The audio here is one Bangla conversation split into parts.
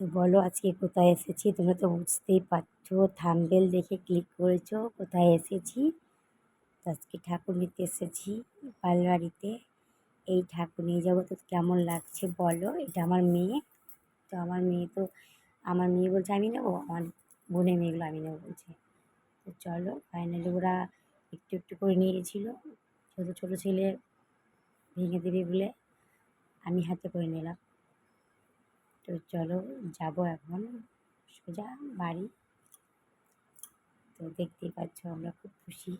তো বলো আজকে কোথায় এসেছি? তোমরা তো বুঝতেই পারছ থাম্বনেল দেখে ক্লিক করেছ, কোথায় এসেছি? তো আজকে ঠাকুর নিতে এসেছি পালবাড়িতে এই ঠাকুর নিয়ে যাব তো কেমন লাগছে বলো? এটা আমার মেয়ে। তো আমার মেয়ে তো, আমার মেয়ে বলছে, আমি নেব? আমার বোনের মেয়েগুলো, আমি নেব, বলছে। তো চলো ফাইনালি ওরা একটু একটু করে নিয়ে গেছিল। ছোটো ছোটো ছেলে ভেঙে দেবে বলে আমি হাতে করে নিলাম। তো চলো যাব এখন, সোজা বাড়ি। তো দেখতেই পাচ্ছ আমরা খুব খুশি।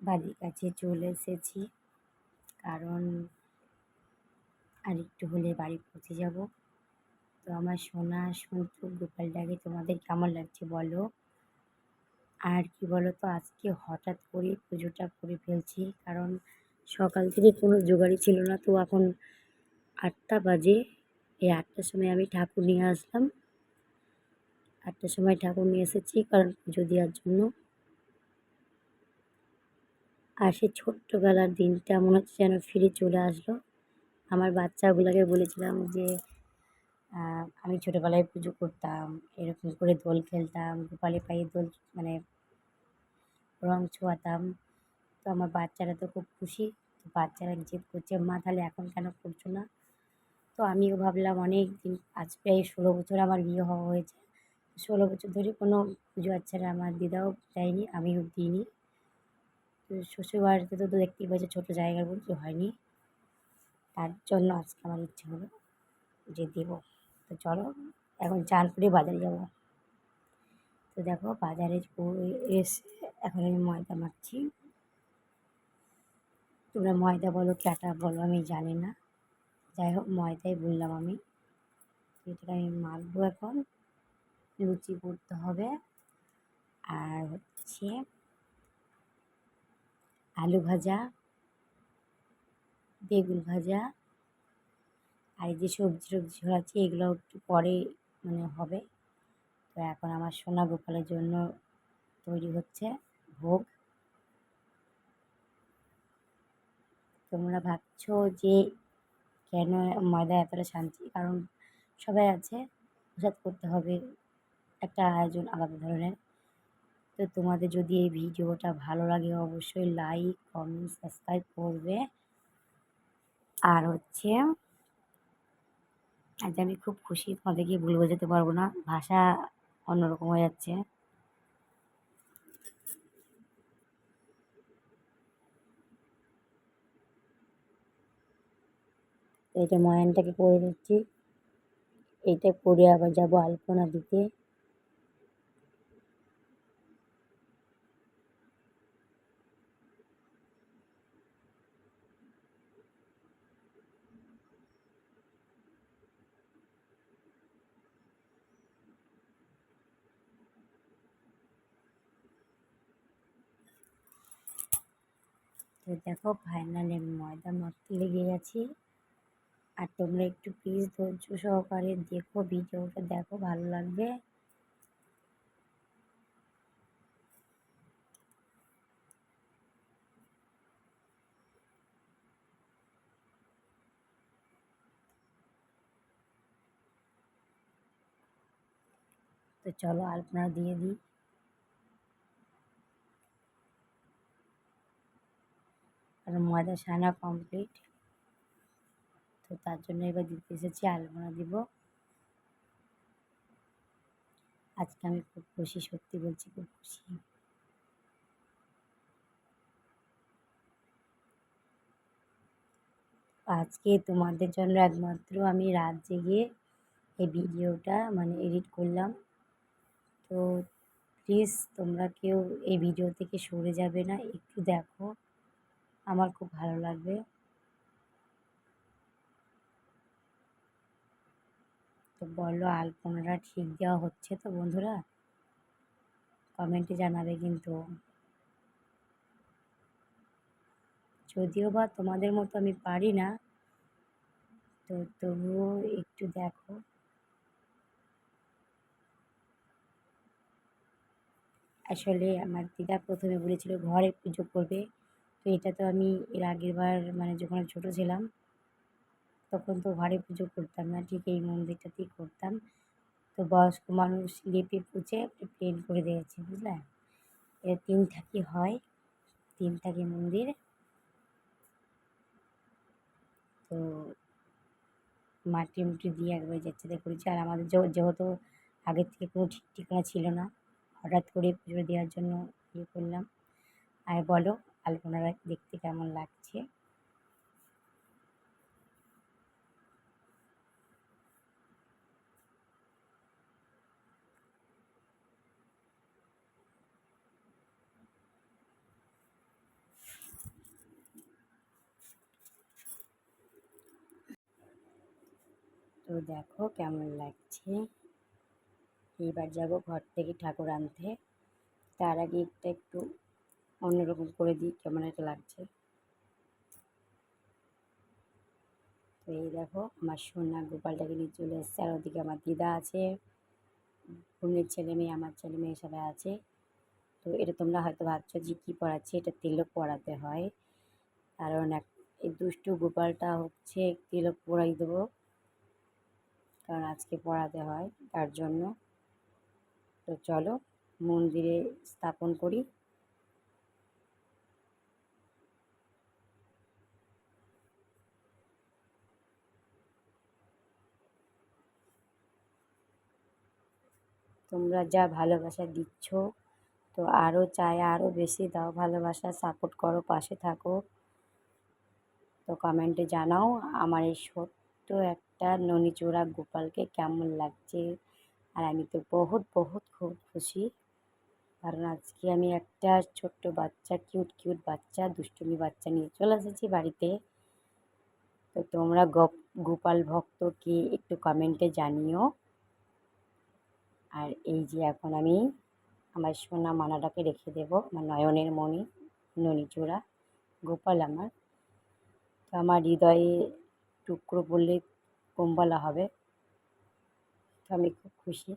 বাড়ির কাছে চলে এসেছি, কারণ আর একটু হলে বাড়ি পৌঁছে যাব। তো আমার সোনা, সন্তু গোপালটাকে তোমাদের কেমন লাগছে বলো? আর কি বলো তো আজকে হঠাৎ করে পুজোটা করে ফেলছি। কারণ সকাল থেকে কোনো জোগাড়ি ছিল না। তো এখন আটটা বাজে। এই আটটার সময় আমি ঠাকুর নিয়ে আসলাম। আটটার সময় ঠাকুর নিয়ে এসেছি কারণ পুজো দেওয়ার জন্য। আর সে ছোট্টবেলার দিনটা মনে হচ্ছে যেন ফিরে চলে আসলো। আমার বাচ্চাগুলোকে বলেছিলাম যে আমি ছোটোবেলায় পুজো করতাম, এরকম করে দোল খেলতাম গোপালের পায়ে দোল মানে রং ছোঁয়াতাম। তো আমার বাচ্চারা তো খুব খুশি। তো বাচ্চারা জেদ করছে, মা, তাহলে এখন কেন করছ না? তো আমিও ভাবলাম অনেক দিন, আজ প্রায় ষোলো বছর আমার বিয়ে হওয়া হয়েছে। ষোলো বছর ধরে কোনো পুজো আচ্ছারা আমার দিদাও দেয়নি আমিও দিইনি। তো শ্বশুরবাড়িতে তো দেখতেই পাচ্ছি ছোটো জায়গার পুজো হয়নি। তার জন্য আজকে আমার ইচ্ছে হলো যে দেবো। তো চলো, এখন চান করে বাজারে যাব। তো দেখো বাজারে এসে, এখন আমি ময়দা মাখছি। তোমরা ময়দা বলো কি আটা বলো, আমি জানি না। যাই হোক, ময়দাই বললাম আমি। এটাকে আমি মাখবো এখন। লুচি করতে হবে। আর হচ্ছে আলু ভাজা, বেগুন ভাজা, আর এই যে সবজি টবজি আছে এগুলো একটু পরে মানে হবে। তো এখন আমার সোনা গোপালের জন্য তৈরি হচ্ছে ভোগ। তোমরা ভাবছ যে কেন ময়দা এতটা শান্তি? কারণ সবাই আছে, প্রসাদ করতে হবে, একটা আয়োজন আলাদা ধরনের। তো তোমাদের যদি এই ভিডিওটা ভালো লাগে অবশ্যই লাইক কমেন্ট সাবস্ক্রাইব করবে। আর হচ্ছে, আজ আমি খুব খুশি, তোমাদেরকে ভুল বোঝাতে পারব না। ভাষা অন্যরকম হয়ে যাচ্ছে। এইটা ময়ানটাকে করে দিচ্ছি। এইটা করে আবার যাব আলপনা দিতে। তো দেখো ফাইনালি ময়দা মাখতে লেগে গেছি। আর তোমরা একটু প্লিজ ধৈর্য সহকারে দেখো ভিডিওটা দেখো, ভালো লাগবে। তো চলো আলপনা দিয়ে দিই। আর ময়দা সানা কমপ্লিট তো তার জন্য এবার দিতে এসেছি আলপনা দিব। আজকে আমি খুব খুশি, সত্যি বলছি খুব খুশি। আজকে তোমাদের জন্য একমাত্র আমি রাত জেগে এই ভিডিওটা মানে এডিট করলাম। তো প্লিজ তোমরা কেউ এই ভিডিও থেকে সরে যাবে না, একটু দেখো। আমার খুব ভালো লাগবে। তো বলো আলপনাটা ঠিক দেওয়া হচ্ছে তো বন্ধুরা? কমেন্টে জানাবে কিন্তু। যদিও বা তোমাদের মতো আমি পারি না, তো তবুও একটু দেখো। আসলে আমার দিদা প্রথমে বলেছিল, ঘরে পুজো করবে। তো এটা তো আমি এর আগের বার মানে যখন আমি ছোটো ছিলাম, তখন তো ঘরে পুজো করতাম না, ঠিক এই মন্দিরটাতেই করতাম। তো বয়স্ক মানুষ লেপে পুছে প্লেন করে দিয়েছে, বুঝলে? এটা তিন থাকি হয়, তিন থাকি মন্দির। তো মাটি মুটি দিয়ে একবার যাচ্ছে করেছি আর আমাদের যেহেতু আগের থেকে কোনো ঠিক ঠিকানা ছিল না, হঠাৎ করে পুজো দেওয়ার জন্য ইয়ে করলাম। আর বলো আলপনারা দেখতে কেমন লাগছে? তো দেখো কেমন লাগছে? এইবার যাব ঘর থেকে ঠাকুর আনতে। তার আগে একটা একটু অন্যরকম করে দিই, কেমন একটা লাগছে। তো এই দেখো, আমার সোনা গোপালটাকে নিয়ে চলে এসছে, আর ওদিকে আমার দিদা আছে। বোনের ছেলে মেয়ে, আমার ছেলে মেয়ে সবাই আছে। তো এটা তোমরা হয়তো ভাবছ যে কী পড়াচ্ছে, এটা তিলক পড়াতে হয়। কারণ এক, এই দুষ্টু গোপালটা হচ্ছে তিলক পড়াই দেবো। কারণ আজকে পড়াতে হয়, তার জন্য। তো চলো, মন্দিরে স্থাপন করি। তোমরা যা ভালোবাসা দিচ্ছ, তো আরও চাই আরও বেশি দাও ভালোবাসা সাপোর্ট করো, পাশে থাকো। তো কমেন্টে জানাও আমার এই ছোট্ট একটা ননিচোড়া গোপালকে কেমন লাগছে। আর আমি তো বহুত বহুত খুব খুশি। কারণ আজকে আমি একটা ছোট্ট বাচ্চা কিউট কিউট বাচ্চা, দুষ্টুমি বাচ্চা নিয়ে চলে এসেছি বাড়িতে। তো তোমরা গোপাল ভক্ত কি একটু কমেন্টে জানিও। আর এই যে এখন আমি আমার সোনা মানাটাকে রেখে দেবো, আমার নয়নের মণি, ননিচূড়া, গোপাল আমার। তো আমার হৃদয়ে টুকরো বললে কম বলা হবে, তো আমি খুব খুশি।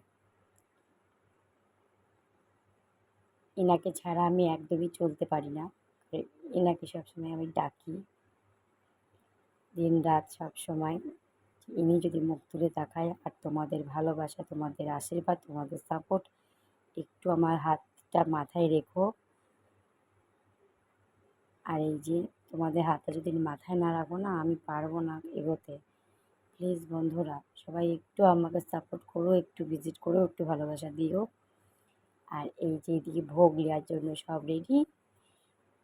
এনাকে ছাড়া আমি একদমই চলতে পারি না। এনাকে সবসময় আমি ডাকি দিন রাত সবসময়। ইনি যদি মুখ তুলে তাকায় আর তোমাদের ভালোবাসা, তোমাদের আশীর্বাদ, তোমাদের সাপোর্ট একটু আমার হাতটা মাথায় রেখো। আর এই যে তোমাদের হাতটা যদি মাথায় না রাখো না, আমি পারব না এগোতে। প্লিজ বন্ধুরা, সবাই একটু আমাকে সাপোর্ট করো, একটু ভিজিট করো, একটু ভালোবাসা দিও। আর এই যে এদিকে ভোগ নেওয়ার জন্য সব রেডি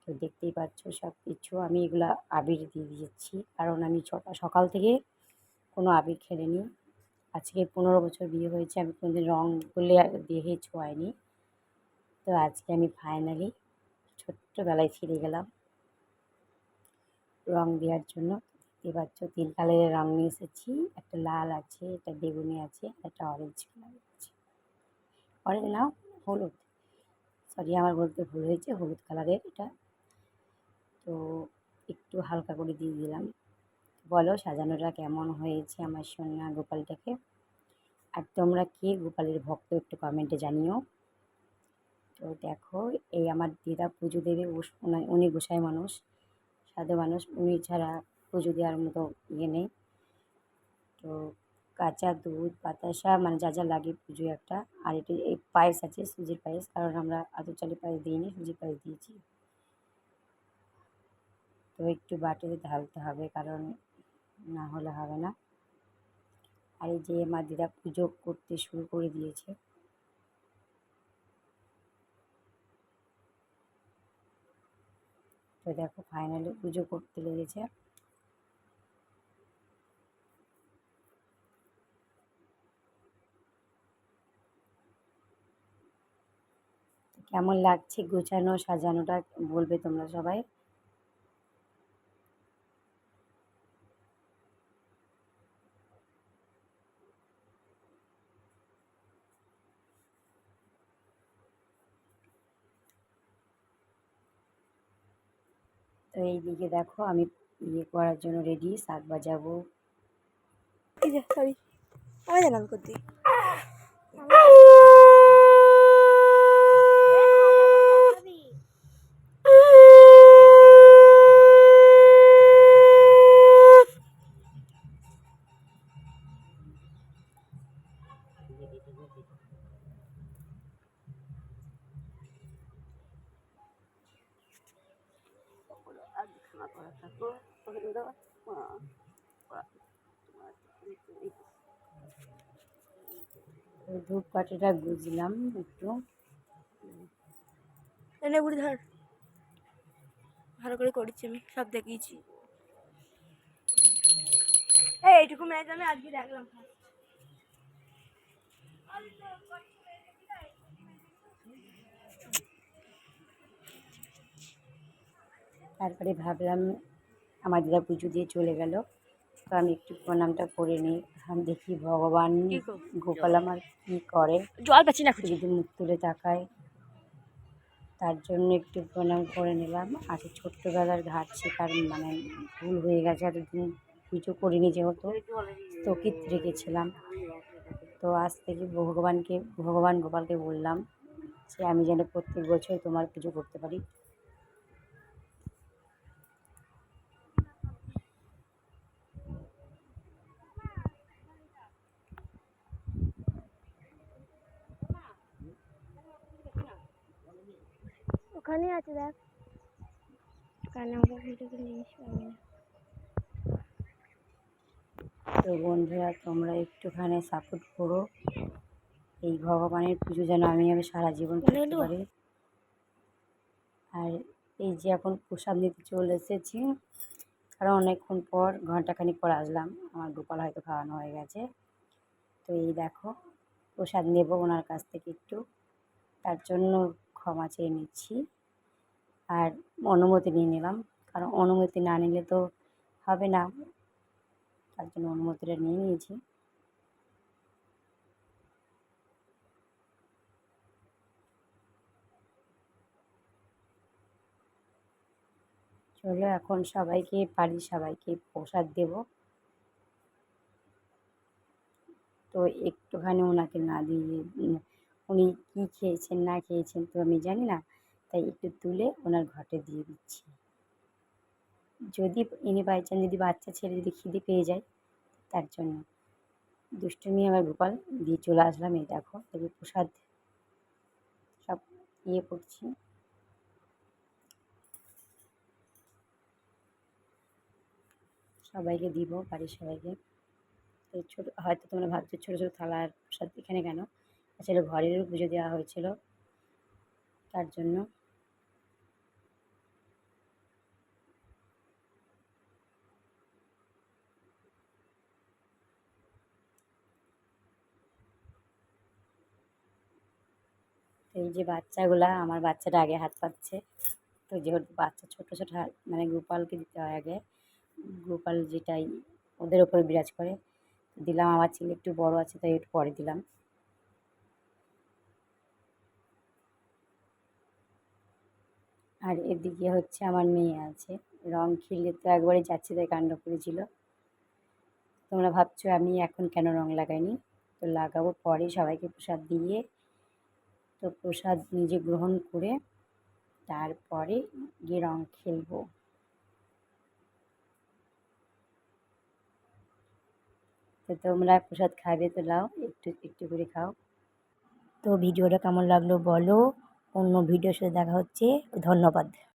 তো দেখতেই পাচ্ছ সব কিছু আমি এগুলো আবির দিয়ে দিয়েছি, কারণ আমি সকাল থেকে কোনো আবির খেলেনি। আজকে পনেরো বছর বিয়ে হয়েছে, আমি কোনোদিন রঙ গুলে দেহে ছোঁয়াইনি। তো আজকে আমি ফাইনালি ছোট্টবেলায় ফিরে গেলাম রং দেওয়ার জন্য। দেখতে পাচ্ছ তিন কালারের রং নিয়ে এসেছি, একটা লাল আছে, একটা বেগুনি আছে একটা অরেঞ্জ কালার আছে। অরেঞ্জ না, হলুদ। সরি আমার বলতে ভুল হয়েছে, হলুদ কালারের এটা। তো একটু হালকা করে দিয়ে দিলাম। বলো সাজানোটা কেমন হয়েছে আমার সোনা গোপালটাকে? আর তোমরা কে গোপালের ভক্ত একটু কমেন্টে জানিও। তো দেখো, এই আমার দিদা পুজো দেবে উনি গোসাই মানুষ, সাধু মানুষ, উনি ছাড়া পুজো দেওয়ার মতো ইয়ে নেই। তো কাঁচা দুধ, বাতাসা মানে যা যা লাগে পুজো একটা। আর এটি, এই পায়েস আছে, সুজির পায়েস, কারণ আমরা আদর চালের পায়েস দিইনি, সুজির পায়েস দিয়েছি। তো একটু বাটিতে ঢালতে হবে, কারণ না হলে হবে না। আর এই যে মা দিদা পুজো করতে শুরু করে দিয়েছে। তো দেখো ফাইনালি পুজো করতে লেগেছে। কেমন লাগছে গোছানো সাজানোটা বলবে তোমরা সবাই? এইদিকে দেখো আমি ইয়ে করার জন্য রেডি শাক বাজাবো আমি জানাল করতে ধূপকাঠিটা গুজলাম একটু। এনে বুড়ি ধর। ভালো করে করেছি আমি সব দেখিয়েছি। এই এইটুকু ম্যাচ আমি আজকে দেখলাম তারপরে ভাবলাম আমার দিদা পুজো দিয়ে চলে গেল তো আমি একটু প্রণামটা করে নিই। দেখি ভগবান গোপাল আমার কী করে? জল পাচ্ছি না যদি মুখ তুলে তাকায় তার জন্য একটু প্রণাম করে নিলাম। আর ছোট্টবেলার ঘাট শেখার মানে ভুল হয়ে গেছে এতদিন পুজো করিনি যেহেতু স্থগিত রেখেছিলাম। তো আজ থেকে ভগবানকে ভগবান গোপালকে বললাম যে আমি যেন প্রত্যেক বছর তোমার পুজো করতে পারি। ওখানে আছে দেখ। কানে আমরা ভিডিও জিনিস পাবি না তো বন্ধুরা তোমরা একটুখানি সাপোর্ট করো। এই ভগবানের পুজো যেন আমি আমি সারা জীবন করতে পারি। আর এই যে এখন প্রসাদ নিতে চলে এসেছি কারণ অনেকক্ষণ পর ঘন্টাখানিক পর আসলাম। আমার গোপাল হয়তো খাওয়ানো হয়ে গেছে। তো এই দেখো প্রসাদ নেব ওনার কাছ থেকে একটু। তার জন্য ক্ষমা চেয়ে নিচ্ছি। আর অনুমতি নিয়ে নিলাম। কারণ অনুমতি না নিলে তো হবে না। তার জন্য অনুমতিটা নিয়ে নিয়েছি। চলো এখন সবাইকে, বাড়ির সবাইকে প্রসাদ দেব। তো একটুখানি ওনাকে না দিয়ে উনি কী খেয়েছেন, না খেয়েছেন তো আমি জানি না। তাই একটু তুলে ওনার ঘটে দিয়ে দিচ্ছি। যদি এনে বাই চান্স যদি বাচ্চা ছেলে যদি খিদে পেয়ে যায়, তার জন্য। দুষ্টুমি আমার গোপাল, দিয়ে চলে আসলাম এই দেখো তবে প্রসাদ সব ইয়ে করছি। সবাইকে দিব, বাড়ির সবাইকে। তো ছোটো, হয়তো তোমরা ভাবছ ছোটো ছোটো থালার প্রসাদ এখানে কেন? আসলে ঘরেরও পুজো দেওয়া হয়েছিল, তার জন্য। তো এই যে বাচ্চাগুলা, আমার বাচ্চাটা আগে হাত পাচ্ছে তো যেহেতু বাচ্চা ছোটো ছোটো হাত মানে গোপালকে দিতে হয় আগে। গোপাল যেটাই ওদের ওপরে বিরাজ করে। দিলাম, আমার ছেলে একটু বড় আছে, তাই একটু পরে দিলাম। আর এদিকে হচ্ছে আমার মেয়ে আছে। রং খেললে তো একবারে যাচ্ছে তাই কাণ্ড করেছিল। তোমরা ভাবছ আমি এখন কেন রং লাগাইনি? তো লাগাবো পরে সবাইকে প্রসাদ দিয়ে তো প্রসাদ নিজে গ্রহণ করে তারপরে গিয়ে রং খেলব। তো তোমরা প্রসাদ খাবে তো লাও, একটু একটু করে খাও। তো ভিডিওটা কেমন লাগল বলো, অন্য ভিডিওর সাথে দেখা হচ্ছে, ধন্যবাদ।